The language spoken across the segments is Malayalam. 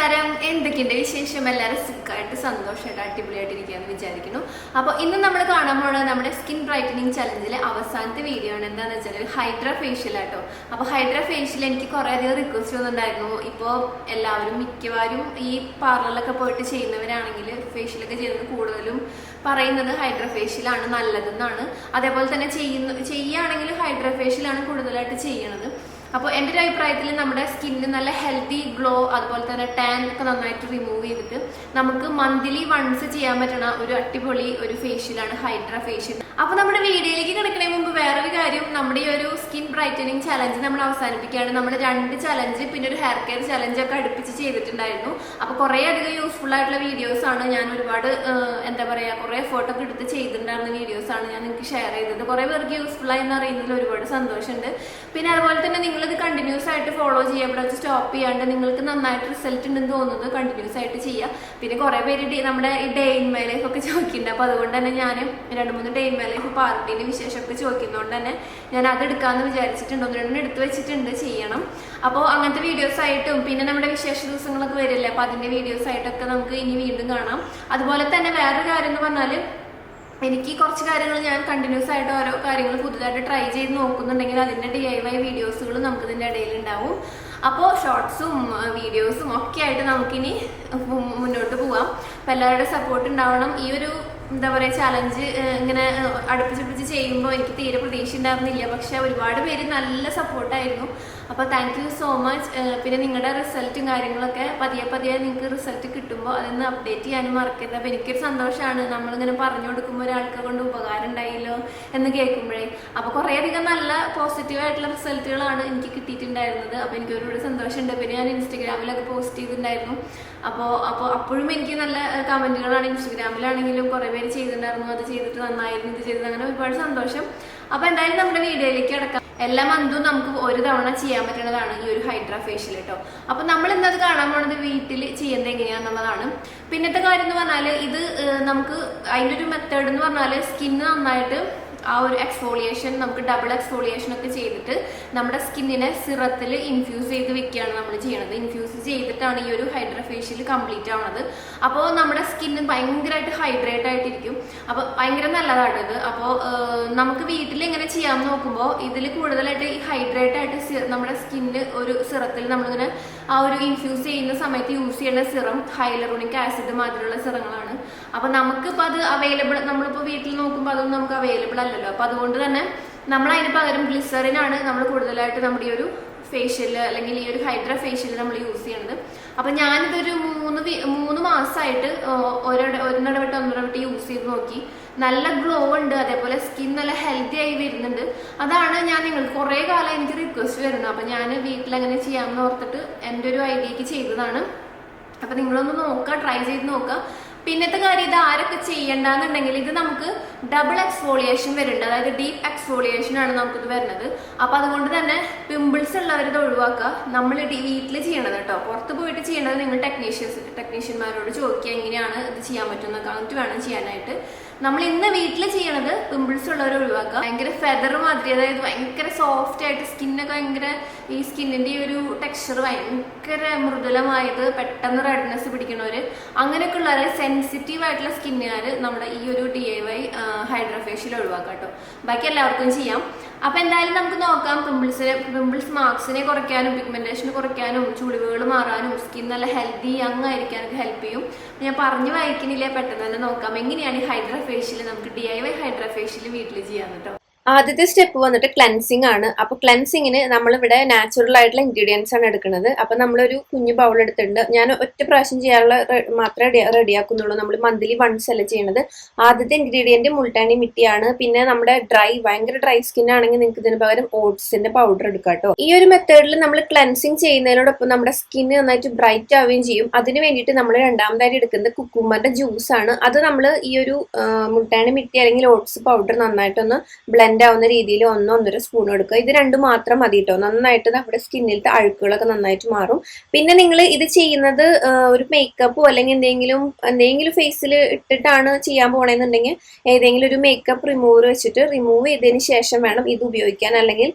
നമസ്കാരം. എന്തൊക്കെയുണ്ട് വിശേഷം? എല്ലാവരും സുഖമായിട്ട് സന്തോഷമായിട്ട് അടിപൊളിയായിട്ട് അടിപൊളിയായിട്ടിരിക്കുകയെന്ന് വിചാരിക്കുന്നു. അപ്പോൾ ഇന്ന് നമ്മൾ കാണാൻ പോകുന്നത് നമ്മുടെ സ്കിൻ ബ്രൈറ്റനിങ് ചലഞ്ചിലെ അവസാനത്തെ വീഡിയോ ആണ്. എന്താണെന്ന് വെച്ചാൽ ഹൈഡ്ര ഫേഷ്യൽ ആട്ടോ. അപ്പോൾ ഹൈഡ്ര ഫേഷ്യൽ എനിക്ക് കുറേ അധികം റിക്വസ്റ്റ് വന്നിട്ടുണ്ടായിരുന്നു. ഇപ്പോൾ എല്ലാവരും മിക്കവാറും ഈ പാർലറിലൊക്കെ പോയിട്ട് ചെയ്യുന്നവരാണെങ്കിൽ ഫേഷ്യലൊക്കെ ചെയ്യുന്നത് കൂടുതലും പറയുന്നത് ഹൈഡ്ര ഫേഷ്യലാണ് നല്ലതെന്നാണ്. അതേപോലെ തന്നെ ചെയ്യുന്ന ചെയ്യുകയാണെങ്കിൽ ഹൈഡ്ര ഫേഷ്യലാണ് കൂടുതലായിട്ട് ചെയ്യണത്. അപ്പോൾ എന്റെ ഒരു അഭിപ്രായത്തിൽ നമ്മുടെ സ്കിന്നിന് നല്ല ഹെൽത്തി ഗ്ലോ അതുപോലെ തന്നെ ടാൻ ഒക്കെ നന്നായിട്ട് റിമൂവ് ചെയ്തിട്ട് നമുക്ക് മന്ത്ലി വൺസ് ചെയ്യാൻ പറ്റുന്ന ഒരു അടിപൊളി ഒരു ഫേഷ്യലാണ് ഹൈഡ്ര ഫേഷ്യൽ അപ്പോൾ നമ്മുടെ വീഡിയോയിലേക്ക് കിടക്കണേ മുമ്പ് വേറൊരു കാര്യം നമ്മുടെ ഈ ഒരു സ്കിൻ ബ്രൈറ്റനിങ് ചലഞ്ച് നമ്മൾ അവസാനിപ്പിക്കുകയാണ്. നമ്മൾ രണ്ട് ചലഞ്ച് പിന്നെ ഒരു ഹെയർ കെയർ ചലഞ്ച് ഒക്കെ അടുപ്പിച്ച് ചെയ്തിട്ടുണ്ടായിരുന്നു. അപ്പോൾ കുറേ അധികം യൂസ്ഫുൾ ആയിട്ടുള്ള വീഡിയോസ് ആണ് ഞാൻ ഒരുപാട് എന്താ പറയുക കുറേ എഫേർട്ട് ഒക്കെ എടുത്ത് ചെയ്തിട്ടുണ്ടായിരുന്ന വീഡിയോസ് ആണ് ഞാൻ നിങ്ങൾക്ക് ഷെയർ ചെയ്തത്. കുറേ പേർക്ക് യൂസ്ഫുൾ ആയി എന്ന് അറിയുന്നതിൽ ഒരുപാട് സന്തോഷമുണ്ട്. പിന്നെ അതുപോലെ തന്നെ നിങ്ങളിത് കണ്ടിന്യൂസ് ആയിട്ട് ഫോളോ ചെയ്യുക. ഇവിടെ വെച്ച് സ്റ്റോപ്പ് ചെയ്യാണ്ട് നിങ്ങൾക്ക് നന്നായിട്ട് റിസൾട്ട് ഉണ്ടെന്ന് തോന്നുന്നത് കണ്ടിന്യൂസ് ആയിട്ട് ചെയ്യുക. പിന്നെ കുറേ പേര് നമ്മുടെ ഈ ഡേ ഇൻ മൈ ലൈഫ് ഒക്കെ ചോദിക്കുന്നുണ്ട്. അപ്പോൾ അതുകൊണ്ട് തന്നെ ഞാൻ രണ്ട് മൂന്ന് ഡേ ഇൻ മൈ ലൈഫ് പാർട്ടീന്റെ വിശേഷമൊക്കെ ചോദിക്കുന്നതുകൊണ്ട് തന്നെ ഞാൻ അത് എടുക്കാമെന്ന് വിചാരിച്ചിട്ടുണ്ട്. ഒന്ന് രണ്ടെണ്ണം എടുത്തു വെച്ചിട്ടുണ്ട്. ചെയ്യണം. അപ്പോൾ അങ്ങനത്തെ വീഡിയോസ് ആയിട്ടും പിന്നെ നമ്മുടെ വിശേഷ ദിവസങ്ങളൊക്കെ വരില്ലേ? അപ്പോൾ അതിന്റെ വീഡിയോസ് ആയിട്ടൊക്കെ നമുക്ക് ഇനി വീണ്ടും കാണാം. അതുപോലെ തന്നെ വേറൊരു കാര്യം എന്ന് പറഞ്ഞാൽ എനിക്ക് കുറച്ച് കാര്യങ്ങൾ ഞാൻ കണ്ടിന്യൂസ് ആയിട്ട് ഓരോ കാര്യങ്ങൾ പുതുതായിട്ട് ട്രൈ ചെയ്ത് നോക്കുന്നുണ്ടെങ്കിൽ അതിന്റെ ഡി ഐ വൈ വീഡിയോസുകൾ നമുക്ക് ഇതിന്റെ ഇടയിൽ ഉണ്ടാവും. അപ്പോൾ ഷോർട്സും വീഡിയോസും ഒക്കെ ആയിട്ട് നമുക്കിനി മുന്നോട്ട് പോവാം. അപ്പോൾ എല്ലാവരുടെ സപ്പോർട്ട് ഉണ്ടാവണം. ഈ ഒരു എന്താ പറയുക ചലഞ്ച് ഇങ്ങനെ അടുപ്പിച്ചടുപ്പിച്ച് ചെയ്യുമ്പോൾ എനിക്ക് തീരെ പ്രതീക്ഷ ഉണ്ടായിരുന്നില്ല. പക്ഷെ ഒരുപാട് പേര് നല്ല സപ്പോർട്ടായിരുന്നു അപ്പോൾ താങ്ക് യു സോ മച്ച് പിന്നെ നിങ്ങളുടെ റിസൾട്ടും കാര്യങ്ങളൊക്കെ പതിയെ പതിയെ നിങ്ങൾക്ക് റിസൾട്ട് കിട്ടുമ്പോൾ അതൊന്ന് അപ്ഡേറ്റ് ചെയ്യാനും മറക്കരുത്. അപ്പോൾ എനിക്കൊരു സന്തോഷമാണ് നമ്മളിങ്ങനെ പറഞ്ഞു കൊടുക്കുമ്പോൾ ഒരാൾക്ക് കൊണ്ട് ഉപകാരം ഉണ്ടായില്ലോ എന്ന് കേൾക്കുമ്പോഴേ. അപ്പോൾ കുറേയധികം നല്ല പോസിറ്റീവ് ആയിട്ടുള്ള റിസൾട്ടുകളാണ് എനിക്ക് കിട്ടിയിട്ടുണ്ടായിരുന്നത്. അപ്പോൾ എനിക്ക് ഒരുപാട് സന്തോഷമുണ്ട്. പിന്നെ ഞാൻ ഇൻസ്റ്റഗ്രാമിലൊക്കെ പോസ്റ്റ് ചെയ്തിട്ടുണ്ടായിരുന്നു. അപ്പോൾ അപ്പോൾ അപ്പോഴും എനിക്ക് നല്ല കമന്റുകളാണ് ഇൻസ്റ്റഗ്രാമിലാണെങ്കിലും കുറേ പേര് ചെയ്തിട്ടുണ്ടായിരുന്നു. അത് ചെയ്തിട്ട് നന്നായിരുന്നു ഇത് ചെയ്തത് അങ്ങനെ ഒരുപാട് സന്തോഷം. അപ്പോൾ എന്തായാലും നമ്മുടെ വീഡിയോയിലേക്ക് കിടക്കാം. എല്ലാ മന്തും നമുക്ക് ഒരു തവണ ചെയ്യാൻ പറ്റുന്നതാണ് ഈ ഒരു ഹൈഡ്ര ഫേഷ്യൽ കേട്ടോ അപ്പോൾ നമ്മൾ ഇന്നത് കാണാൻ പോണത്? വീട്ടിൽ ചെയ്യുന്നത് എങ്ങനെയാണെന്നുള്ളതാണ് പിന്നത്തെ കാര്യം എന്ന് പറഞ്ഞാൽ ഇത് നമുക്ക് അതിന്റെ ഒരു മെത്തേഡ് എന്ന് പറഞ്ഞാൽ സ്കിന്ന് നന്നായിട്ട് ആ ഒരു എക്സ്ഫോളിയേഷൻ നമുക്ക് ഡബിൾ എക്സ്ഫോളിയേഷൻ ഒക്കെ ചെയ്തിട്ട് നമ്മുടെ സ്കിന്നിനെ സിറത്തിൽ ഇൻഫ്യൂസ് ചെയ്ത് വെക്കുകയാണ് നമ്മൾ ചെയ്യണത്. ഇൻഫ്യൂസ് ചെയ്തിട്ടാണ് ഈ ഒരു ഹൈഡ്ര ഫേഷ്യൽ കംപ്ലീറ്റ് ആവുന്നത് അപ്പോൾ നമ്മുടെ സ്കിന്ന് ഭയങ്കരമായിട്ട് ഹൈഡ്രേറ്റ് ആയിട്ടിരിക്കും. അപ്പോൾ ഭയങ്കര നല്ലതാണ് ഇത്. അപ്പോൾ നമുക്ക് വീട്ടിൽ ഇങ്ങനെ ചെയ്യാൻ നോക്കുമ്പോൾ ഇതിൽ കൂടുതലായിട്ട് ഈ ഹൈഡ്രേറ്റ് ആയിട്ട് നമ്മുടെ സ്കിന്ന് ഒരു സിറത്തിൽ നമ്മളിങ്ങനെ ആ ഒരു ഇൻഫ്യൂസ് ചെയ്യുന്ന സമയത്ത് യൂസ് ചെയ്യുന്ന സിറം ഹൈലറോണിക് ആസിഡ് മാതിരിയുള്ള സിറങ്ങളാണ്. അപ്പോൾ നമുക്കിപ്പോൾ അത് അവൈലബിൾ നമ്മളിപ്പോൾ വീട്ടിൽ നോക്കുമ്പോൾ അതൊന്നും നമുക്ക് അവൈലബിൾ അല്ലല്ലോ അപ്പോൾ അതുകൊണ്ട് തന്നെ നമ്മൾ അതിന് പകരം ഗ്ലിസറിനാണ് നമ്മൾ കൂടുതലായിട്ട് നമ്മുടെ ഈ ഒരു ഫേഷ്യൽ അല്ലെങ്കിൽ ഈ ഒരു ഹൈഡ്ര ഫേഷ്യൽ നമ്മൾ യൂസ് ചെയ്യണത്. അപ്പം ഞാനിതൊരു മൂന്ന് മൂന്ന് മാസമായിട്ട് ഒരിടവിട്ട് ഒന്നിടവിട്ട് യൂസ് ചെയ്ത് നോക്കി. നല്ല ഗ്ലോ ഉണ്ട് അതേപോലെ സ്കിൻ നല്ല ഹെൽത്തി ആയി വരുന്നുണ്ട്. അതാണ് ഞാൻ നിങ്ങൾ കുറേ കാലം എനിക്ക് റിക്വസ്റ്റ് വരുന്നത്. അപ്പം ഞാൻ വീട്ടിൽ അങ്ങനെ ചെയ്യാമെന്ന് ഓർത്തിട്ട് എന്റെ ഒരു ഐഡിയക്ക് ചെയ്തതാണ്. അപ്പം നിങ്ങളൊന്ന് നോക്കുക ട്രൈ ചെയ്ത് നോക്കുക പിന്നത്തെ കാര്യം ഇത് ആരൊക്കെ ചെയ്യണ്ടെന്നുണ്ടെങ്കിൽ ഇത് നമുക്ക് ഡബിൾ എക്സ്ഫോളിയേഷൻ വരുന്നുണ്ട്. അതായത് ഡീപ്പ് എക്സ്ഫോളിയേഷൻ ആണ് നമുക്കിത് വരുന്നത്. അപ്പൊ അതുകൊണ്ട് തന്നെ പിമ്പിൾസ് ഉള്ളവരിത് ഒഴിവാക്കുക. നമ്മൾ വീട്ടിൽ ചെയ്യണത് കേട്ടോ. പുറത്ത് പോയിട്ട് ചെയ്യേണ്ടത് നിങ്ങൾ ടെക്നീഷ്യൻസ് ടെക്നീഷ്യന്മാരോട് ചോദിക്കുക എങ്ങനെയാണ് ഇത് ചെയ്യാൻ പറ്റുന്നൊക്കെ എന്നിട്ട് വേണം ചെയ്യാനായിട്ട്. നമ്മൾ ഇന്ന് വീട്ടിൽ ചെയ്യണത് പിമ്പിൾസ് ഉള്ളവരെ ഒഴിവാക്കാം ഭയങ്കര ഫെദർ മാതിരി അതായത് ഭയങ്കര സോഫ്റ്റ് ആയിട്ട് സ്കിന്നൊക്കെ ഭയങ്കര ഈ സ്കിന്നിന്റെ ഒരു ടെക്സ്ചർ ഭയങ്കര മൃദുലമായത് പെട്ടെന്ന് റെഡ്നെസ് പിടിക്കണവര്. അങ്ങനെയൊക്കെ ഉള്ളവരെ സെൻസിറ്റീവ് ആയിട്ടുള്ള സ്കിന്നുകാർ നമ്മുടെ ഈ ഒരു ഡി ഐ വൈ ഹൈഡ്രോഫേഷ്യൽ ഒഴിവാക്കാം കേട്ടോ. ബാക്കി എല്ലാവർക്കും ചെയ്യാം. അപ്പൊ എന്തായാലും നമുക്ക് നോക്കാം. പിമ്പിൾസിനെ പിമ്പിൾസ് മാർക്സിനെ കുറയ്ക്കാനും പിഗ്മെന്റേഷൻ കുറയ്ക്കാനും ചുളിവുകൾ മാറാനും സ്കിൻ നല്ല ഹെൽത്തി യങ് ആയിരിക്കാനൊക്കെ ഹെൽപ്പ് ചെയ്യും. ഞാൻ പറഞ്ഞു വായിക്കുന്നില്ല പെട്ടെന്ന് തന്നെ നോക്കാം. എങ്ങനെയാണ് ഈ ഫേഷ്യൽ നമുക്ക് D I Y hydra facial വീട്ടിൽ ചെയ്യാൻ കേട്ടോ ആദ്യത്തെ സ്റ്റെപ്പ് വന്നിട്ട് ക്ലെൻസിങ് ആണ്. അപ്പൊ ക്ലെൻസിങ്ങിന് നമ്മളിവിടെ നാച്ചുറൽ ആയിട്ടുള്ള ഇൻഗ്രീഡിയൻസ് ആണ് എടുക്കുന്നത്. അപ്പൊ നമ്മളൊരു കുഞ്ഞു ബൗൾ എടുത്തിട്ടുണ്ട്. ഞാൻ ഒറ്റ പ്രാവശ്യം ചെയ്യാനുള്ള മാത്രമേ റെഡിയാക്കുന്നുള്ളൂ. നമ്മൾ മന്ത്ലി വൺസ് അല്ല ചെയ്യണത്. ആദ്യത്തെ ഇൻഗ്രീഡിയന്റ് മുൾട്ടാണി മിട്ടിയാണ്. പിന്നെ നമ്മുടെ ഡ്രൈ ഭയങ്കര ഡ്രൈ സ്കിൻ ആണെങ്കിൽ നിങ്ങൾക്ക് ഇതിന് പകരം ഓട്സിന്റെ പൗഡർ എടുക്കാം കേട്ടോ ഈ ഒരു മെത്തേഡിൽ നമ്മൾ ക്ലെൻസിങ് ചെയ്യുന്നതിനോടൊപ്പം നമ്മുടെ സ്കിന്ന് നന്നായിട്ട് ബ്രൈറ്റ് ആവുകയും ചെയ്യും. അതിന് വേണ്ടിയിട്ട് നമ്മൾ രണ്ടാമതായി എടുക്കുന്നത് കുക്കുമ്പറിന്റെ ജ്യൂസ് ആണ്. അത് നമ്മൾ ഈ ഒരു മുൾട്ടാണി മിട്ടി അല്ലെങ്കിൽ ഓട്സ് പൗഡർ നന്നായിട്ടൊന്ന് ബ്ലെൻഡ് ബ്ലെൻഡ് ആവുന്ന രീതിയിൽ ഒന്ന് ഒന്നര സ്പൂൺ എടുക്കുക. ഇത് രണ്ട് മാത്രം മതി കേട്ടോ നന്നായിട്ട് നമ്മുടെ സ്കിന്നിലത്തെ അഴുക്കുകളൊക്കെ നന്നായിട്ട് മാറും. പിന്നെ നിങ്ങൾ ഇത് ചെയ്യുന്നത് ഒരു മേക്കപ്പോ അല്ലെങ്കിൽ എന്തെങ്കിലും എന്തെങ്കിലും ഫേസിൽ ഇട്ടിട്ടാണ് ചെയ്യാൻ പോണെന്നുണ്ടെങ്കിൽ ഏതെങ്കിലും ഒരു മേക്കപ്പ് റിമൂവർ വെച്ചിട്ട് റിമൂവ് ചെയ്തതിന് ശേഷം വേണം ഇത് ഉപയോഗിക്കാൻ. അല്ലെങ്കിൽ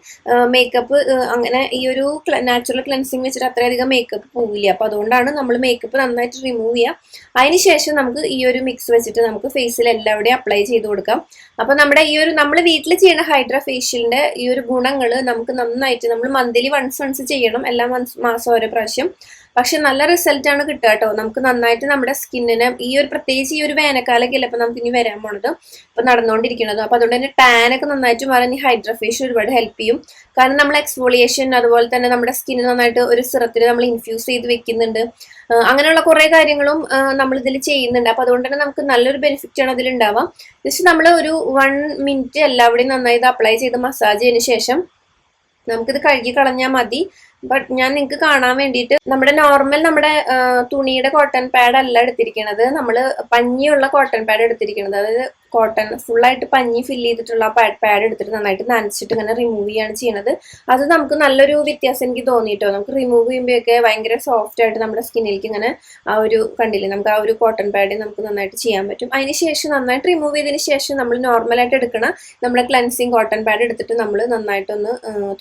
മേക്കപ്പ് അങ്ങനെ ഈ ഒരു നാച്ചുറൽ ക്ലെൻസിങ് വെച്ചിട്ട് അത്രയധികം മേക്കപ്പ് പോവില്ല. അപ്പൊ അതുകൊണ്ടാണ് നമ്മൾ മേക്കപ്പ് നന്നായിട്ട് റിമൂവ് ചെയ്യുക അതിന് ശേഷം നമുക്ക് ഈ ഒരു മിക്സ് വെച്ചിട്ട് നമുക്ക് ഫേസിൽ എല്ലാവിടെയും അപ്ലൈ ചെയ്ത് കൊടുക്കാം. അപ്പൊ നമ്മുടെ ഈ ഒരു നമ്മൾ വീട്ടിൽ ചെയ്യുന്ന ഹൈഡ്ര ഫേഷ്യലിന്റെ ഈ ഒരു ഗുണങ്ങൾ നമുക്ക് നന്നായിട്ട് നമ്മൾ മന്ത്ലി വൺസ് വൺസ് ചെയ്യണം. എല്ലാ മാസം ഓരോ പ്രാവശ്യം. പക്ഷെ നല്ല റിസൾട്ട് ആണ് കിട്ടുക കേട്ടോ. നമുക്ക് നന്നായിട്ട് നമ്മുടെ സ്കിന്നിന് ഈ ഒരു പ്രത്യേകിച്ച് ഈ ഒരു വേനൽക്കാലൊക്കെ അല്ല ഇപ്പൊ നമുക്ക് ഇനി വരാൻ പോണത് ഇപ്പൊ നടന്നുകൊണ്ടിരിക്കുന്നത് അപ്പൊ അതുകൊണ്ട് തന്നെ ടാൻ ഒക്കെ നന്നായിട്ട് മാറാൻ ഈ ഹൈഡ്രഫേഷ്യൻ ഒരുപാട് ഹെൽപ്പ് ചെയ്യും. കാരണം നമ്മൾ എക്സ്ഫോളിയേഷൻ അതുപോലെ തന്നെ നമ്മുടെ സ്കിന്നിന് നന്നായിട്ട് ഒരു സിറത്തിൽ നമ്മൾ ഇൻഫ്യൂസ് ചെയ്ത് വെക്കുന്നുണ്ട്. അങ്ങനെയുള്ള കുറെ കാര്യങ്ങളും നമ്മൾ ഇതിൽ ചെയ്യുന്നുണ്ട്. അപ്പൊ അതുകൊണ്ട് തന്നെ നമുക്ക് നല്ലൊരു ബെനിഫിറ്റ് ആണ് അതിലുണ്ടാവാം ജസ്റ്റ് നമ്മൾ ഒരു വൺ മിനിറ്റ് എല്ലാവിടെയും നന്നായി ഇത് അപ്ലൈ ചെയ്ത് മസാജ് ചെയ്തതിന് ശേഷം നമുക്കിത് കഴുകി കളഞ്ഞാൽ മതി. ബട്ട് ഞാൻ നിങ്ങൾക്ക് കാണാൻ വേണ്ടിയിട്ട് നമ്മുടെ നോർമൽ നമ്മുടെ തുണിയുടെ കോട്ടൺ പാഡ് അല്ല എടുത്തിരിക്കുന്നത് നമ്മൾ പഞ്ഞിയുള്ള കോട്ടൺ പാഡ് എടുത്തിരിക്കുന്നത് അതായത് കോട്ടൺ ഫുള്ളായിട്ട് പഞ്ഞി ഫില്ല് ചെയ്തിട്ടുള്ള പാഡ് പാഡ് എടുത്തിട്ട് നന്നായിട്ട് നനച്ചിട്ട് ഇങ്ങനെ റിമൂവ് ചെയ്യാണ് ചെയ്യുന്നത് അത് നമുക്ക് നല്ലൊരു വ്യത്യാസം എനിക്ക് തോന്നിയിട്ടോ? നമുക്ക് റിമൂവ് ചെയ്യുമ്പോഴൊക്കെ ഭയങ്കര സോഫ്റ്റ് ആയിട്ട് നമ്മുടെ സ്കിന്നിലേക്ക് ഇങ്ങനെ ആ ഒരു കണ്ടില്ലേ? നമുക്ക് ആ ഒരു കോട്ടൺ പാഡ് നമുക്ക് നന്നായിട്ട് ചെയ്യാൻ പറ്റും. അതിന് ശേഷം നന്നായിട്ട് റിമൂവ് ചെയ്തതിന് ശേഷം നമ്മൾ നോർമലായിട്ട് എടുക്കണ നമ്മുടെ ക്ലൻസിങ് കോട്ടൺ പാഡ് എടുത്തിട്ട് നമ്മൾ നന്നായിട്ടൊന്ന്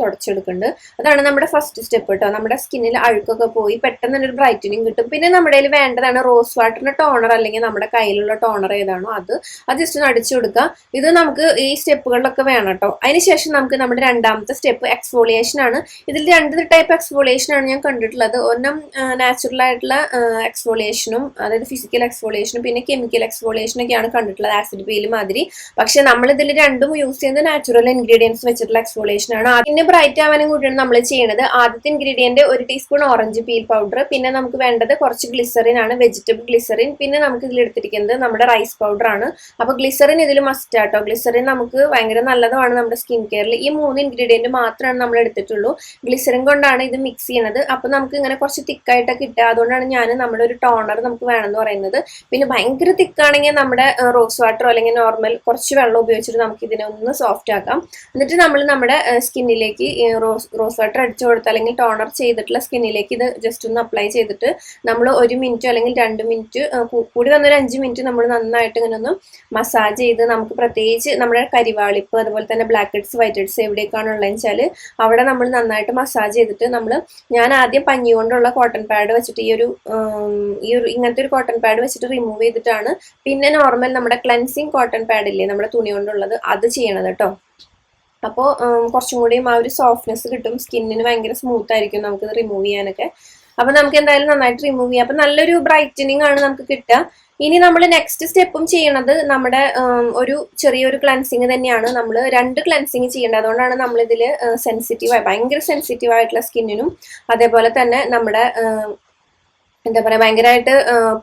തുടച്ചെടുക്കുന്നുണ്ട്. അതാണ് നമ്മുടെ ഫസ്റ്റ് സ്റ്റെപ്പ് കേട്ടോ നമ്മുടെ സ്കിന്നിൽ അഴുക്കൊക്കെ പോയി പെട്ടെന്ന് തന്നെ ഒരു ബ്രൈറ്റനിങ് കിട്ടും. പിന്നെ നമ്മുടെ വേണ്ടതാണ് റോസ് വാട്ടറിന്റെ ടോണർ അല്ലെങ്കിൽ നമ്മുടെ കയ്യിലുള്ള ടോണർ ഏതാണോ അത്. അത് ജസ്റ്റ് അടിച്ചു കൊടുക്കുക. ഇത് നമുക്ക് ഈ സ്റ്റെപ്പുകളിലൊക്കെ വേണം കേട്ടോ. അതിനുശേഷം നമുക്ക് നമ്മുടെ രണ്ടാമത്തെ സ്റ്റെപ്പ് എക്സ്ഫോളിയേഷൻ ആണ്. ഇതിൽ രണ്ട് ടൈപ്പ് എക്സ്ഫോളിയേഷൻ ആണ് ഞാൻ കണ്ടിട്ടുള്ളത്. ഒന്നും നാച്ചുറൽ ആയിട്ടുള്ള എക്സ്ഫോളിയേഷനും അതായത് ഫിസിക്കൽ എക്സ്ഫോളിയേഷനും പിന്നെ കെമിക്കൽ എക്സ്ഫോളിയേഷൻ ഒക്കെയാണ് കണ്ടിട്ടുള്ളത്. ആസിഡ് പെയിൽ മാതിരി. പക്ഷെ നമ്മൾ ഇതിൽ രണ്ടും യൂസ് ചെയ്യുന്നത് നാച്ചുറൽ ഇൻഗ്രീഡിയൻസ് വെച്ചിട്ടുള്ള എക്സ്ഫോളിയേഷൻ ആണ്. അതിന് ബ്രൈറ്റ് ആവാനും കൂടിയാണ് നമ്മൾ ചെയ്യുന്നത് ആദ്യത്തെ ഇൻഗ്രീഡിയന്റ് ഒരു ടീസ്പൂൺ ഓറഞ്ച് പീൽ പൗഡർ പിന്നെ നമുക്ക് വേണ്ടത് കുറച്ച് ഗ്ലിസറിൻ ആണ്. വെജിറ്റബിൾ ഗ്ലിസറിൻ പിന്നെ നമുക്ക് ഇതിൽ എടുത്തിരിക്കുന്നത് നമ്മുടെ റൈസ് പൗഡർ ആണ്. അപ്പൊ ഗ്ലിസറിൻ ഇതിൽ മസ്റ്റ് ആട്ടോ. ഗ്ലിസറിൻ നമുക്ക് ഭയങ്കര നല്ലതാണ് നമ്മുടെ സ്കിൻ കെയറിൽ ഈ മൂന്ന് ഇൻഗ്രീഡിയന്റ് മാത്രമാണ് നമ്മൾ എടുത്തിട്ടുള്ളൂ. ഗ്ലിസറിൻ കൊണ്ടാണ് ഇത് മിക്സ് ചെയ്യുന്നത് അപ്പോൾ നമുക്ക് ഇങ്ങനെ കുറച്ച് തിക്കായിട്ടൊക്കെ കിട്ടുക അതുകൊണ്ടാണ് ഞാൻ നമ്മുടെ ഒരു ടോണർ നമുക്ക് വേണമെന്ന് പറയുന്നത്. പിന്നെ ഭയങ്കര തിക്കാണെങ്കിൽ നമ്മുടെ റോസ് വാട്ടറോ അല്ലെങ്കിൽ നോർമൽ കുറച്ച് വെള്ളം ഉപയോഗിച്ചിട്ട് നമുക്ക് ഇതിനെ ഒന്ന് സോഫ്റ്റ് ആക്കാം. എന്നിട്ട് നമ്മൾ നമ്മുടെ സ്കിന്നിലേക്ക് റോസ് റോസ് വാട്ടർ അടിച്ചു കൊടുത്ത് അല്ലെങ്കിൽ ടോണർ ചെയ്തിട്ടുള്ള സ്കിന്നിലേക്ക് ഇത് ജസ്റ്റ് ഒന്ന് അപ്ലൈ ചെയ്തിട്ട് നമ്മൾ ഒരു മിനിറ്റ് അല്ലെങ്കിൽ രണ്ട് മിനിറ്റ് കൂടി വന്നൊരു അഞ്ച് മിനിറ്റ് നമ്മൾ നന്നായിട്ട് ഇങ്ങനെ ഒന്ന് മസാജ് ചെയ്ത് നമുക്ക് പ്രത്യേകിച്ച് നമ്മുടെ കരിവാളിപ്പ് അതുപോലെ തന്നെ ബ്ലാക്ക് ഹെഡ്സ് വൈറ്റ് ഹെഡ്സ് എവിടെയൊക്കെയാണ് ഉള്ളതെന്ന് വെച്ചാൽ അവിടെ നമ്മൾ നന്നായിട്ട് മസാജ് ചെയ്തിട്ട് നമ്മൾ ഞാൻ ആദ്യം പഞ്ഞി കൊണ്ടുള്ള കോട്ടൺ പാഡ് വെച്ചിട്ട് ഈ ഒരു ഈ ഒരു ഇങ്ങനത്തെ ഒരു കോട്ടൺ പാഡ് വെച്ചിട്ട് റിമൂവ് ചെയ്തിട്ടാണ് പിന്നെ നോർമൽ നമ്മുടെ ക്ലൻസിങ് കോട്ടൺ പാഡ് ഇല്ലേ നമ്മുടെ തുണി കൊണ്ടുള്ളത് അത് ചെയ്യണത് കേട്ടോ അപ്പോൾ കുറച്ചും കൂടിയും ആ ഒരു സോഫ്റ്റ്നെസ് കിട്ടും സ്കിന്നിന് ഭയങ്കര സ്മൂത്ത് ആയിരിക്കും നമുക്കിത് റിമൂവ് ചെയ്യാനൊക്കെ. അപ്പൊ നമുക്ക് എന്തായാലും നന്നായിട്ട് റിമൂവ് ചെയ്യാം. അപ്പൊ നല്ലൊരു ബ്രൈറ്റനിങ് ആണ് നമുക്ക് കിട്ടുക. ഇനി നമ്മൾ നെക്സ്റ്റ് സ്റ്റെപ്പും ചെയ്യണത് നമ്മുടെ ഒരു ചെറിയൊരു ക്ലൻസിങ് തന്നെയാണ്. നമ്മൾ രണ്ട് ക്ലൻസിങ് ചെയ്യേണ്ടത്. അതുകൊണ്ടാണ് നമ്മളിതിൽ സെൻസിറ്റീവായി സെൻസിറ്റീവ് ഭയങ്കര സെൻസിറ്റീവ് ആയിട്ടുള്ള സ്കിന്നിനും അതേപോലെ തന്നെ നമ്മുടെ എന്താ പറയുക ഭയങ്കരമായിട്ട്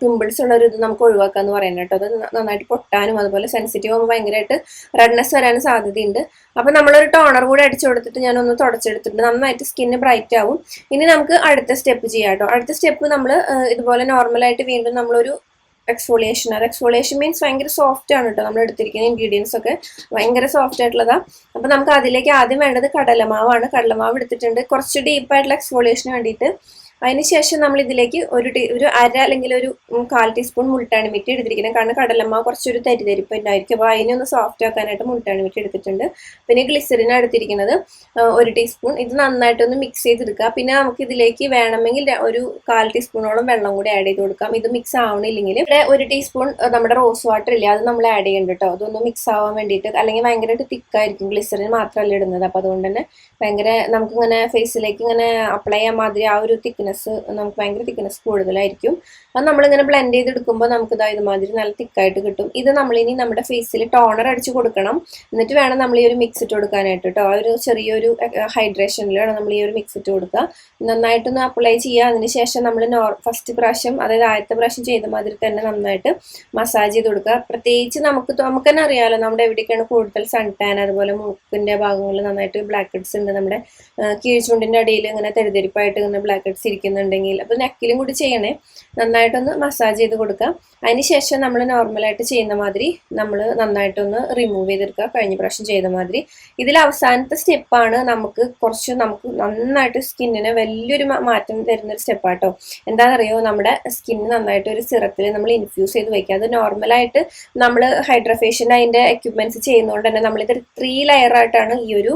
പിമ്പിൾസ് ഉള്ള ഒരു ഇത് നമുക്ക് ഒഴിവാക്കാന്ന് പറയുന്നത് കേട്ടോ. അത് നന്നായിട്ട് പൊട്ടാനും അതുപോലെ സെൻസിറ്റീവ് ആകുമ്പോൾ ഭയങ്കരമായിട്ട് റെഡ്നെസ് വരാനും സാധ്യതയുണ്ട്. അപ്പം നമ്മളൊരു ടോണർ കൂടെ അടിച്ചു കൊടുത്തിട്ട് ഞാനൊന്ന് ഒന്ന് തുടച്ചെടുത്തിട്ടുണ്ട്. നന്നായിട്ട് സ്കിന്ന് ബ്രൈറ്റ് ആവും. ഇനി നമുക്ക് അടുത്ത സ്റ്റെപ്പ് ചെയ്യാം കേട്ടോ. അടുത്ത സ്റ്റെപ്പ് നമ്മൾ ഇതുപോലെ നോർമലായിട്ട് വീണ്ടും നമ്മളൊരു എക്സ്ഫോളിയേഷൻ ആണ്. എക്സ്ഫോളിയേഷൻ മീൻസ് ഭയങ്കര സോഫ്റ്റ് ആണ് കേട്ടോ നമ്മൾ എടുത്തിരിക്കുന്ന ഇൻഗ്രീഡിയൻസ് ഒക്കെ. ഭയങ്കര സോഫ്റ്റ് ആയിട്ടുള്ളതാണ് അപ്പോൾ നമുക്ക് അതിലേക്ക് ആദ്യം വേണ്ടത് കടലമാവാണ്. കടലമാവ് എടുത്തിട്ടുണ്ട്. കുറച്ച് ഡീപ്പായിട്ടുള്ള എക്സ്ഫോളിയേഷന് വേണ്ടിയിട്ട് അതിനുശേഷം നമ്മൾ ഇതിലേക്ക് ഒരു ടീ ഒരു അര അല്ലെങ്കിൽ ഒരു കാൽ ടീസ്പൂൺ മുൾട്ടാണി മിറ്റി എടുത്തിരിക്കുന്നത്. കാരണം കടലമ്മ കുറച്ചൊരു തരിതരിപ്പ് ഉണ്ടായിരിക്കും. അപ്പോൾ അതിനൊന്ന് സോഫ്റ്റ് ആക്കാനായിട്ട് മുൾട്ടാണി മിറ്റി എടുത്തിട്ടുണ്ട്. പിന്നെ ഗ്ലിസറിനാണ് എടുത്തിരിക്കുന്നത്. ഒരു ടീസ്പൂൺ. ഇത് നന്നായിട്ടൊന്ന് മിക്സ് ചെയ്തെടുക്കുക. പിന്നെ നമുക്ക് ഇതിലേക്ക് വേണമെങ്കിൽ ഒരു കാൽ ടീസ്പൂണോളം വെള്ളം കൂടി ആഡ് ചെയ്ത് കൊടുക്കാം. ഇത് മിക്സ് ആവണില്ലെങ്കിൽ. ഇവിടെ ഒരു ടീസ്പൂൺ നമ്മുടെ റോസ് വാട്ടർ ഇല്ല അത് നമ്മൾ ആഡ് ചെയ്യണ്ട കേട്ടോ. അതൊന്ന് മിക്സ് ആവാൻ വേണ്ടിയിട്ട്. അല്ലെങ്കിൽ ഭയങ്കരമായിട്ട് തിക്കായിരിക്കും ഗ്ലിസറിൻ മാത്രമല്ല ഇടുന്നത്. അപ്പോൾ അതുകൊണ്ട് തന്നെ ഭയങ്കര നമുക്കിങ്ങനെ ഫേസിലേക്ക് ഇങ്ങനെ അപ്ലൈ ചെയ്യാൻ മാതിരി ആ ഒരു തിക്നെസ് നമുക്ക് ഭയങ്കര തിക്നെസ് കൂടുതലായിരിക്കും. അത് നമ്മളിങ്ങനെ ബ്ലെൻഡ് ചെയ്തെടുക്കുമ്പോൾ നമുക്ക് ഇതാ ഇതുമാതിരി നല്ല തിക്കായിട്ട് കിട്ടും. ഇത് നമ്മളിനി നമ്മുടെ ഫേസിൽ ടോണർ അടിച്ച് കൊടുക്കണം. എന്നിട്ട് വേണം നമ്മൾ ഈ ഒരു മിക്സ് ഇട്ട് കൊടുക്കാനായിട്ട് കേട്ടോ ആ ഒരു ചെറിയൊരു ഹൈഡ്രേഷനിൽ വേണം നമ്മൾ ഈ ഒരു മിക്സ് ഇട്ട് കൊടുക്കുക നന്നായിട്ടൊന്ന് അപ്ലൈ ചെയ്യുക അതിനുശേഷം നമ്മൾ നോർ ഫസ്റ്റ് പ്രാവശ്യം അതായത് ആദ്യത്തെ പ്രാവശ്യം ചെയ്ത മാതിരി തന്നെ നന്നായിട്ട് മസാജ് ചെയ്ത് കൊടുക്കുക പ്രത്യേകിച്ച് നമുക്ക് നമുക്ക് തന്നെ അറിയാമല്ലോ നമ്മുടെ എവിടേക്കാണ് കൂടുതൽ സൺ ടാൻ അതുപോലെ മൂക്കിന്റെ ഭാഗങ്ങളിൽ നന്നായിട്ട് ബ്ലാക്ക് ഹെഡ്സ് ഉണ്ട്. നമ്മുടെ കീഴ്ചുണ്ടിന്റെ അടിയിൽ ഇങ്ങനെ തെരുതെരിപ്പായിട്ട് ഇങ്ങനെ ബ്ലാക്ക് ഹെഡ്സ് ഇരിക്കുന്നുണ്ടെങ്കിൽ അപ്പോൾ നെക്കിലും കൂടി ചെയ്യണേ. നന്നായിട്ടൊന്ന് മസാജ് ചെയ്ത് കൊടുക്കുക. അതിനുശേഷം നമ്മൾ നോർമലായിട്ട് ചെയ്യുന്ന മാതിരി നമ്മൾ നന്നായിട്ടൊന്ന് റിമൂവ് ചെയ്തെടുക്കുക. കഴിഞ്ഞ പ്രാവശ്യം ചെയ്ത മാതിരി. ഇതിൽ അവസാനത്തെ സ്റ്റെപ്പാണ് നമുക്ക് കുറച്ച് നമുക്ക് നന്നായിട്ട് സ്കിന്നിന് വലിയൊരു മാറ്റം തരുന്ന ഒരു സ്റ്റെപ്പാട്ടോ എന്താണെന്നറിയോ? നമ്മുടെ സ്കിന്ന് നന്നായിട്ട് ഒരു സിറത്തിൽ നമ്മൾ ഇൻഫ്യൂസ് ചെയ്ത് വയ്ക്കുക അത് നോർമലായിട്ട് നമ്മൾ ഹൈഡ്രഫേഷൻ അതിന്റെ എക്യുപ്മെന്റ്സ് ചെയ്യുന്നതുകൊണ്ട് തന്നെ നമ്മളിത് ത്രീ ലെയർ ആയിട്ടാണ് ഈ ഒരു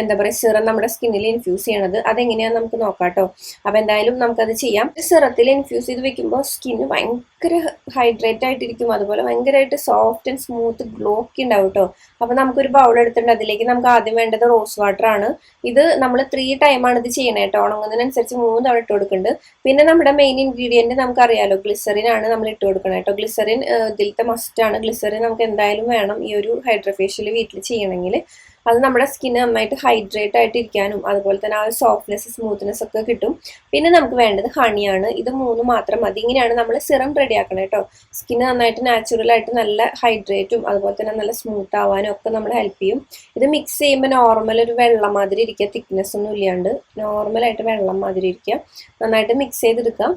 എന്താ പറയുക സിറം നമ്മുടെ സ്കിന്നിൽ ഇൻഫ്യൂസ് ചെയ്യണത്. അതെങ്ങനെയാണെന്ന് നമുക്ക് നോക്കാം കേട്ടോ. അപ്പോൾ എന്തായാലും നമുക്കത് ചെയ്യാം. സിറത്തിൽ ഇൻഫ്യൂസ് ചെയ്ത് വെക്കുമ്പോൾ സ്കിന്ന് ഭയങ്കര ഹൈഡ്രേറ്റ് ആയിട്ടിരിക്കും. അതുപോലെ ഭയങ്കരമായിട്ട് സോഫ്റ്റ് ആൻഡ് സ്മൂത്ത് ഗ്ലോക്കി ഉണ്ടാവും കേട്ടോ അപ്പോൾ നമുക്കൊരു ബൗൾ എടുത്തിട്ടുണ്ട്. അതിലേക്ക് നമുക്ക് ആദ്യം വേണ്ടത് റോസ് വാട്ടർ ആണ്. ഇത് നമ്മൾ ത്രീ ടൈമാണ് ഇത് ചെയ്യണേ കേട്ടോ ഉണങ്ങുന്നതിനനുസരിച്ച് മൂന്ന് തവണ ഇട്ട് കൊടുക്കുന്നുണ്ട്. പിന്നെ നമ്മുടെ മെയിൻ ഇൻഗ്രീഡിയന്റ് നമുക്കറിയാലോ ഗ്ലിസറിൻ ആണ് നമ്മൾ ഇട്ട് കൊടുക്കണം കേട്ടോ ഗ്ലിസറിൻ ഇതിലത്തെ മസ്റ്റാണ് ഗ്ലിസറിൻ നമുക്ക് എന്തായാലും വേണം ഈ ഒരു ഹൈഡ്രഫേഷ്യൽ വീട്ടിൽ ചെയ്യണമെങ്കിൽ അത് നമ്മുടെ സ്കിന്ന് നന്നായിട്ട് ഹൈഡ്രേറ്റ് ആയിട്ട് ഇരിക്കാനും അതുപോലെ തന്നെ ആ സോഫ്റ്റ്നെസ് സ്മൂത്ത്നെസ് ഒക്കെ കിട്ടും. പിന്നെ നമുക്ക് വേണ്ടത് ഹണിയാണ് ഇത് മൂന്ന് മാത്രം മതി. ഇങ്ങനെയാണ് നമ്മൾ സിറം റെഡി ആക്കണം കേട്ടോ സ്കിന്ന് നന്നായിട്ട് നാച്ചുറൽ ആയിട്ട് നല്ല ഹൈഡ്രേറ്റും അതുപോലെ തന്നെ നല്ല സ്മൂത്ത് ആവാനും ഒക്കെ നമ്മൾ ഹെൽപ്പ് ചെയ്യും. ഇത് മിക്സ് ചെയ്യുമ്പോൾ നോർമൽ ഒരു വെള്ളം മാതിരി ഇരിക്കുക. തിക്നെസ് ഒന്നും ഇല്ലാണ്ട് നോർമലായിട്ട് വെള്ളം മാതിരി ഇരിക്കുക. നന്നായിട്ട് മിക്സ് ചെയ്തെടുക്കാം.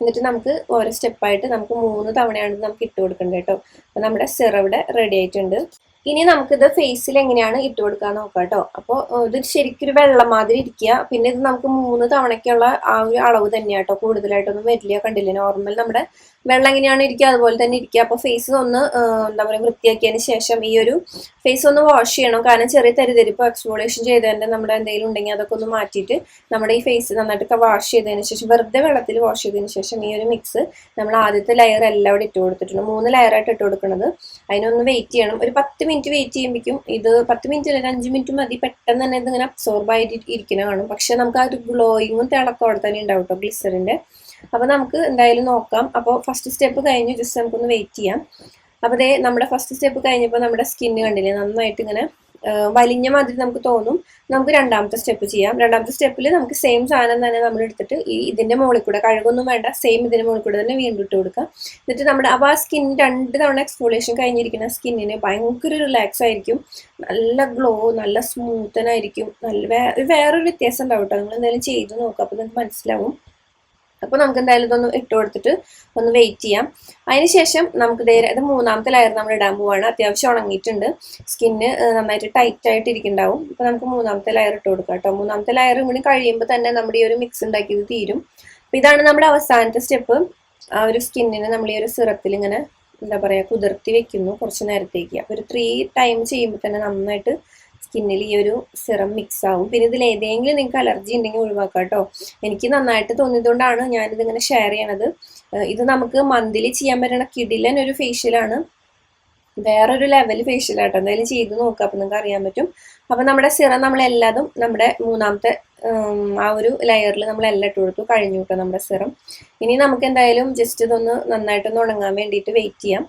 എന്നിട്ട് നമുക്ക് ഓരോ സ്റ്റെപ്പായിട്ട് നമുക്ക് മൂന്ന് തവണയാണ് നമുക്ക് ഇട്ട് കൊടുക്കേണ്ടത് കേട്ടോ അപ്പോൾ നമ്മുടെ സിറം ഇവിടെ റെഡി ആയിട്ടുണ്ട്. ഇനി നമുക്കിത് ഫേസിൽ എങ്ങനെയാണ് ഇട്ട് കൊടുക്കാൻ നോക്കാം കേട്ടോ. അപ്പോൾ ഇത് ശരിക്കൊരു വെള്ളം മാതിരി ഇരിക്കുക പിന്നെ ഇത് നമുക്ക് മൂന്ന് തവണയ്ക്കുള്ള ആ ഒരു അളവ് തന്നെയാണ് കേട്ടോ. കൂടുതലായിട്ടൊന്നും വരില്ല. കണ്ടില്ല? നോർമൽ നമ്മുടെ വെള്ളം എങ്ങനെയാണ് ഇരിക്കുക അതുപോലെ തന്നെ ഇരിക്കുക അപ്പോൾ ഫേസ് ഒന്ന് എന്താ പറയുക വൃത്തിയാക്കിയതിന് ശേഷം ഈ ഒരു ഫേസ് ഒന്ന് വാഷ് ചെയ്യണം. കാരണം ചെറിയ തരിതരിപ്പ് എക്സ്പോളേഷൻ ചെയ്തതിന്റെ നമ്മുടെ എന്തെങ്കിലും ഉണ്ടെങ്കിൽ അതൊക്കെ ഒന്ന് മാറ്റിയിട്ട് നമ്മുടെ ഈ ഫേസ് നന്നായിട്ട് വാഷ് ചെയ്തതിന് ശേഷം വെറുതെ വെള്ളത്തിൽ വാഷ് ചെയ്തതിന് ശേഷം ഈ ഒരു മിക്സ് നമ്മൾ ആദ്യത്തെ ലെയർ എല്ലാം ഇട്ട് കൊടുത്തിട്ടുണ്ട്. മൂന്ന് ലെയറായിട്ട് ഇട്ട് കൊടുക്കുന്നത് അതിനൊന്ന് വെയിറ്റ് ചെയ്യണം. ഒരു പത്ത് മിനിറ്റ് വെയിറ്റ് ചെയ്യുമ്പോഴേക്കും ഇത് പത്ത് മിനിറ്റ് അല്ല അഞ്ച് മിനിറ്റ് മതി. പെട്ടെന്ന് തന്നെ ഇതിങ്ങനെ അബ്സോർബ് ആയിട്ട് ഇരിക്കുന്ന കാണും. പക്ഷെ നമുക്ക് ആ ഒരു ഗ്ലോയിങ്ങും തിളക്കം അവിടെ തന്നെ ഉണ്ടാവും കേട്ടോ ഗ്ലിസറിന്റെ അപ്പോൾ നമുക്ക് എന്തായാലും നോക്കാം. അപ്പോൾ ഫസ്റ്റ് സ്റ്റെപ്പ് കഴിഞ്ഞ് ജസ്റ്റ് നമുക്കൊന്ന് വെയിറ്റ് ചെയ്യാം. അപ്പോൾ നമ്മുടെ ഫസ്റ്റ് സ്റ്റെപ്പ് കഴിഞ്ഞപ്പോൾ നമ്മുടെ സ്കിന്ന് കണ്ടില്ലേ? നന്നായിട്ട് ഇങ്ങനെ വലിഞ്ഞ മാതിരി നമുക്ക് തോന്നും. നമുക്ക് രണ്ടാമത്തെ സ്റ്റെപ്പ് ചെയ്യാം. രണ്ടാമത്തെ സ്റ്റെപ്പിൽ നമുക്ക് സെയിം സാധനം തന്നെ നമ്മൾ എടുത്തിട്ട് ഈ ഇതിന്റെ മുകളിൽ കൂടെ കഴുകൊന്നും വേണ്ട സെയിം ഇതിന്റെ മുകളിൽ കൂടെ തന്നെ വീണ്ടും ഇട്ട് കൊടുക്കുക എന്നിട്ട് നമ്മുടെ അപ്പോൾ ആ സ്കിൻ രണ്ട് തവണ എക്സ്ഫോളിയേഷൻ കഴിഞ്ഞിരിക്കുന്ന സ്കിന്നിന് ഭയങ്കര റിലാക്സ് ആയിരിക്കും. നല്ല ഗ്ലോ നല്ല സ്മൂത്തനായിരിക്കും നല്ല വേറൊരു വ്യത്യാസം ഉണ്ടാവും കേട്ടോ. നിങ്ങൾ എന്തായാലും ചെയ്ത് നോക്കുക അപ്പോൾ നിങ്ങൾക്ക് മനസ്സിലാവും. അപ്പോൾ നമുക്ക് എന്തായാലും ഇതൊന്ന് ഇട്ട് കൊടുത്തിട്ട് ഒന്ന് വെയിറ്റ് ചെയ്യാം. അതിനുശേഷം നമുക്ക് ദേ അത് മൂന്നാമത്തെ ലെയർ നമ്മൾ ഇടാൻ പോവാണ്. അത്യാവശ്യം ഉണങ്ങിയിട്ടുണ്ട്. സ്കിന്ന് നന്നായിട്ട് ടൈറ്റ് ആയിട്ട് ഇരിക്കുന്നുണ്ടാവും. അപ്പോൾ നമുക്ക് മൂന്നാമത്തെ ലെയർ ഇട്ട് കൊടുക്കാം കേട്ടോ. മൂന്നാമത്തെ ലെയർ കൂടി കഴിയുമ്പോൾ തന്നെ നമ്മുടെ ഈ ഒരു മിക്സ് ഉണ്ടാക്കിയത് തീരും. അപ്പോൾ ഇതാണ് നമ്മുടെ അവസാനത്തെ സ്റ്റെപ്പ് ആ ഒരു സ്കിന്നിന് നമ്മൾ ഈ ഒരു സിറത്തിൽ ഇങ്ങനെ എന്താ പറയുക കുതിർത്തി വെക്കുന്നു കുറച്ച് നേരത്തേക്ക്. അപ്പോൾ ഒരു ത്രീ ടൈം ചെയ്യുമ്പോൾ തന്നെ നന്നായിട്ട് സ്കിന്നിൽ ഈ ഒരു സിറം മിക്സ് ആവും. പിന്നെ ഇതിൽ ഏതെങ്കിലും നിങ്ങൾക്ക് അലർജി ഉണ്ടെങ്കിൽ ഒഴിവാക്കാം കേട്ടോ എനിക്ക് നന്നായിട്ട് തോന്നിയതുകൊണ്ടാണ് ഞാനിത് ഇങ്ങനെ ഷെയർ ചെയ്യണത് ഇത് നമുക്ക് മന്തിലി ചെയ്യാൻ പറ്റുന്ന കിടിലൻ ഒരു ഫേഷ്യലാണ് വേറൊരു ലെവൽ ഫേഷ്യൽ എന്തായാലും ചെയ്ത് നോക്കുക അപ്പം നിങ്ങൾക്ക് അറിയാൻ പറ്റും. അപ്പം നമ്മുടെ സിറം നമ്മളെല്ലാതും നമ്മുടെ മൂന്നാമത്തെ ആ ഒരു ലെയറിൽ നമ്മൾ എല്ലാം ഇട്ട് കൊടുത്തു. കഴിഞ്ഞു കേട്ടോ നമ്മുടെ സിറം ഇനി നമുക്ക് എന്തായാലും ജസ്റ്റ് ഇതൊന്ന് നന്നായിട്ടൊന്ന് ഉണങ്ങാൻ വേണ്ടിയിട്ട് വെയിറ്റ് ചെയ്യാം.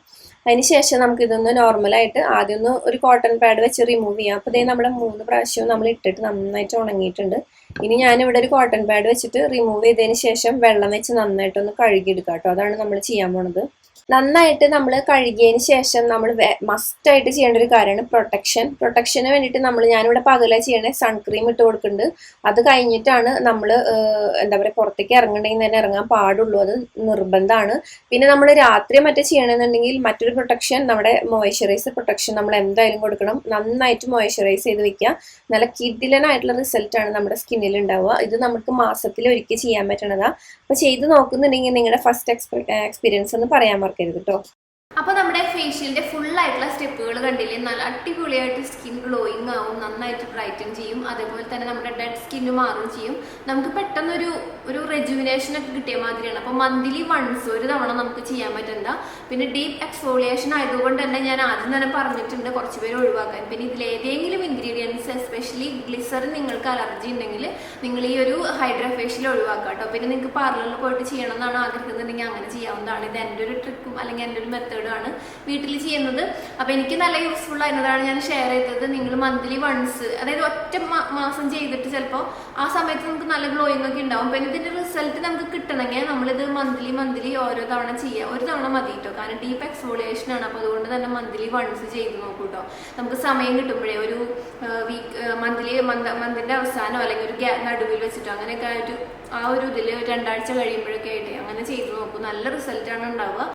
അതിന് ശേഷം നമുക്ക് ഇതൊന്ന് നോർമലായിട്ട് ആദ്യം ഒന്ന് ഒരു കോട്ടൺ പാഡ് വെച്ച് റിമൂവ് ചെയ്യാം. അപ്പോൾ ഇതേ നമ്മുടെ മൂന്ന് പ്രാവശ്യവും നമ്മൾ ഇട്ടിട്ട് നന്നായിട്ട് ഉണങ്ങിയിട്ടുണ്ട്. ഇനി ഞാനിവിടെ ഒരു കോട്ടൺ പാഡ് വെച്ചിട്ട് റിമൂവ് ചെയ്തതിന് ശേഷം വെള്ളം വെച്ച് നന്നായിട്ടൊന്ന് കഴുകിയെടുക്കാം കേട്ടോ. അതാണ് നമ്മൾ ചെയ്യാൻ പോണത്. നന്നായിട്ട് നമ്മൾ കഴുകിയതിന് ശേഷം നമ്മൾ മസ്റ്റായിട്ട് ചെയ്യേണ്ട ഒരു കാര്യമാണ് പ്രൊട്ടക്ഷൻ പ്രൊട്ടക്ഷന് വേണ്ടിയിട്ട് നമ്മൾ ഞാനിവിടെ പകല ചെയ്യണേ സൺക്രീം ഇട്ട് കൊടുക്കുന്നുണ്ട് അത് കഴിഞ്ഞിട്ടാണ് നമ്മൾ എന്താ പറയുക പുറത്തേക്ക് ഇറങ്ങണമെങ്കിൽ തന്നെ ഇറങ്ങാൻ പാടുള്ളൂ. അത് നിർബന്ധമാണ് പിന്നെ നമ്മൾ രാത്രി മറ്റേ ചെയ്യണമെന്നുണ്ടെങ്കിൽ മറ്റൊരു പ്രൊട്ടക്ഷൻ നമ്മുടെ മോയ്സ്ചറൈസർ പ്രൊട്ടക്ഷൻ നമ്മൾ എന്തായാലും കൊടുക്കണം. നന്നായിട്ട് മോയ്സ്ചറൈസ് ചെയ്ത് വെക്കുക. നല്ല കിഡിലനായിട്ടുള്ള റിസൾട്ടാണ് നമ്മുടെ സ്കിന്നിൽ ഉണ്ടാവുക. ഇത് നമുക്ക് മാസത്തിൽ ഒരിക്കൽ ചെയ്യാൻ പറ്റണതാണ് അപ്പോൾ ചെയ്ത് നോക്കുന്നുണ്ടെങ്കിൽ നിങ്ങളുടെ ഫസ്റ്റ് എക്സ്പീരിയൻസ് ഒന്ന് പറയാൻ മറക്കരുത് കേട്ടോ അപ്പോൾ നമ്മുടെ ഫേഷ്യലിന്റെ ഫുൾ ആയിട്ടുള്ള സ്റ്റെപ്പുകൾ കണ്ടില്ലേ? നല്ല അടിപൊളിയായിട്ട് സ്കിൻ ഗ്ലോയിങ് ആവും നന്നായിട്ട് ബ്രൈറ്റൻ ചെയ്യും. അതേപോലെ തന്നെ നമ്മുടെ ഡെഡ് സ്കിന്ന് മാറും ചെയ്യും. നമുക്ക് പെട്ടെന്നൊരു ഒരു റെജുവിനേഷൻ ഒക്കെ കിട്ടിയ മാതിരിയാണ്. അപ്പോൾ മന്ത്ലി വൺസ് ഒരു തവണ നമുക്ക് ചെയ്യാൻ പറ്റുന്ന പിന്നെ ഡീപ്പ് എക്സ്ഫോളിയേഷൻ ആയതുകൊണ്ട് തന്നെ ഞാൻ ആദ്യം തന്നെ പറഞ്ഞിട്ടുണ്ട് കുറച്ച് പേര് ഒഴിവാക്കാൻ. പിന്നെ ഇതിൽ ഏതെങ്കിലും ഇൻഗ്രീഡിയൻസ് എസ്പെഷ്യലി ഗ്ലിസറിൻ നിങ്ങൾക്ക് അലർജി ഉണ്ടെങ്കിൽ നിങ്ങൾ ഈ ഒരു ഹൈഡ്രോഫേഷ്യൽ ഒഴിവാക്കുക കേട്ടോ. പിന്നെ നിങ്ങൾക്ക് പാർലറിൽ പോയിട്ട് ചെയ്യണം എന്നാണ് ആഗ്രഹിക്കുന്നുണ്ടെങ്കിൽ അങ്ങനെ ചെയ്യാവുന്നതാണ്. ഇത് എന്റെ ഒരു ട്രിക്കും അല്ലെങ്കിൽ എന്റെ ഒരു മെത്തേഡും ആണ് വീട്ടിൽ ചെയ്യുന്നത്. അപ്പോൾ എനിക്ക് നല്ല യൂസ്ഫുൾ ആയിരുന്നതാണ് ഞാൻ ഷെയർ ചെയ്തത്. നിങ്ങൾ മന്ത്ലി വൺസ് അതായത് ഒറ്റ മാസം ചെയ്തിട്ട് ചിലപ്പോൾ ആ സമയത്ത് നമുക്ക് നല്ല ഗ്ലോയിങ് ഒക്കെ ഉണ്ടാവും. പിന്നെ ഇതിന്റെ റിസൾട്ട് നമുക്ക് കിട്ടണമെങ്കിൽ നമ്മളിത് മന്ത്ലി മന്ത്ലി ഓരോ തവണ ചെയ്യുക ഒരു തവണ മതി കേട്ടോ കാരണം ഡീപ്പ് എക്സ്ഫോളിയേഷൻ ആണ്. അപ്പോൾ അതുകൊണ്ട് തന്നെ മന്ത്ലി വൺസ് ചെയ്ത് നോക്കൂ കേട്ടോ നമുക്ക് സമയം കിട്ടുമ്പോഴേ ഒരു വീക്ക് മന്ത്ലി മന്ത് മന്തിന്റെ അവസാനോ അല്ലെങ്കിൽ ഒരു നടുവിൽ വെച്ചിട്ടോ അങ്ങനെയൊക്കെ ആയിട്ട് ആ ഒരു ഇതിൽ രണ്ടാഴ്ച കഴിയുമ്പോഴൊക്കെ ആയിട്ട് അങ്ങനെ ചെയ്ത് നോക്കും. നല്ല റിസൾട്ടാണ് ഉണ്ടാവുക.